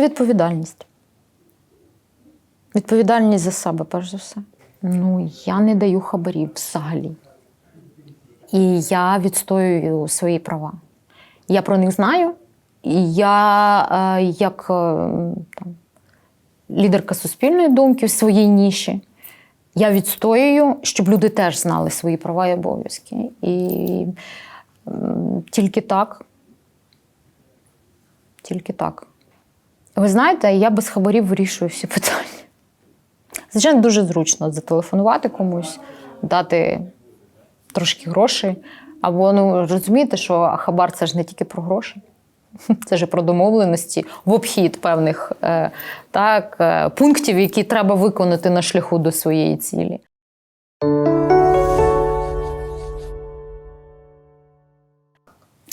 Це відповідальність. Відповідальність за себе, перш за все. Ну, я не даю хабарів взагалі. І я відстоюю свої права. Я про них знаю, і я е, як е, там, лідерка суспільної думки в своїй ніші. Я відстоюю, щоб люди теж знали свої права і обов'язки. І тільки так. Тільки так. Ви знаєте, я без хабарів вирішую всі питання. Звичайно, дуже зручно зателефонувати комусь, дати трошки грошей. Або ну розумієте, що хабар це ж не тільки про гроші. Це ж про домовленості в обхід певних е, так, е, пунктів, які треба виконати на шляху до своєї цілі.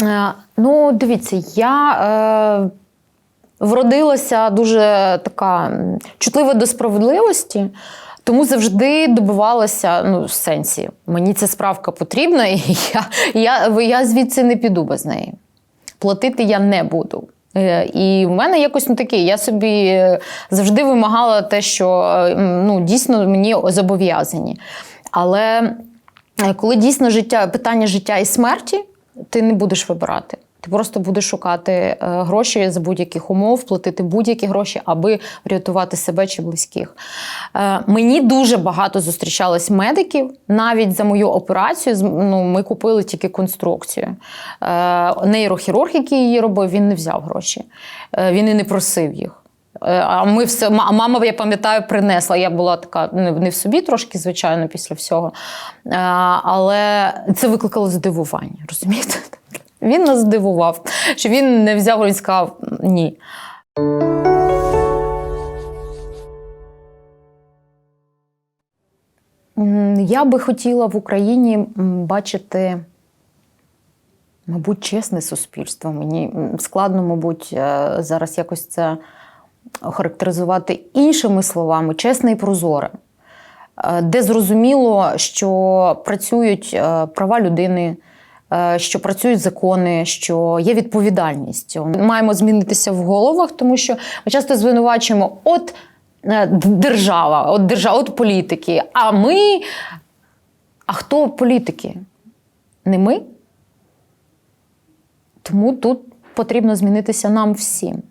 Е, ну, дивіться, я вродилася дуже така чутлива до справедливості, тому завжди добивалася ну, в сенсі. Мені ця справка потрібна, і я, я, я звідси не піду без неї. Платити я не буду. Е, І в мене якось ну таке, я собі е, завжди вимагала те, що ну, дійсно мені зобов'язані. Але е, коли дійсно життя, питання життя і смерті, ти не будеш вибирати. Ти просто будеш шукати е, гроші за будь-яких умов, платити будь-які гроші, аби врятувати себе чи близьких. Е, Мені дуже багато зустрічалось медиків. Навіть за мою операцію ну, ми купили тільки конструкцію. Е, Нейрохірург, який її робив, він не взяв гроші. Він і не просив їх. А ми все, мама, я пам'ятаю, принесла. Я була така не в собі трошки, звичайно, після всього. Але це викликало здивування, розумієте? Він нас здивував, що він не взяв, він сказав ні. Я би хотіла в Україні бачити, мабуть, чесне суспільство. Мені складно, мабуть, е, зараз якось це охарактеризувати іншими словами, чесне і прозоре, Е, де зрозуміло, що працюють е, права людини. Е, Що працюють закони, що є відповідальність. Маємо змінитися в головах, тому що ми часто звинувачуємо от е, держава, от держава, от політики. А ми. А хто політики? Не ми? Тому тут потрібно змінитися нам всім.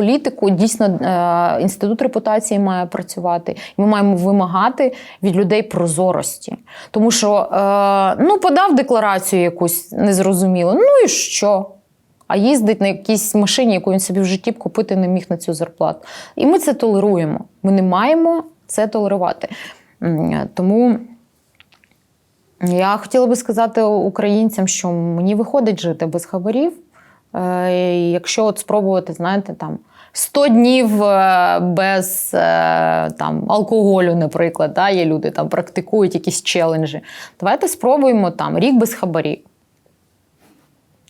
Політику дійсно е, інститут репутації має працювати. Ми маємо вимагати від людей прозорості. Тому що е, ну, подав декларацію якусь незрозумілу. Ну і що? А їздить на якійсь машині, яку він собі в житті б купити не міг на цю зарплату. І ми це толеруємо. Ми не маємо це толерувати. Тому я хотіла би сказати українцям, що мені виходить жити без хабарів. Е, Якщо от спробувати, знаєте, там 100 днів е, без е, там, алкоголю, наприклад, да, є люди там практикують якісь челенджі. Давайте спробуємо там рік без хабарів.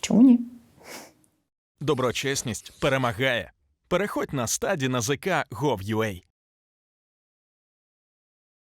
Чому ні? Доброчесність перемагає. Переходь на стаді на ЗК Gov.ua.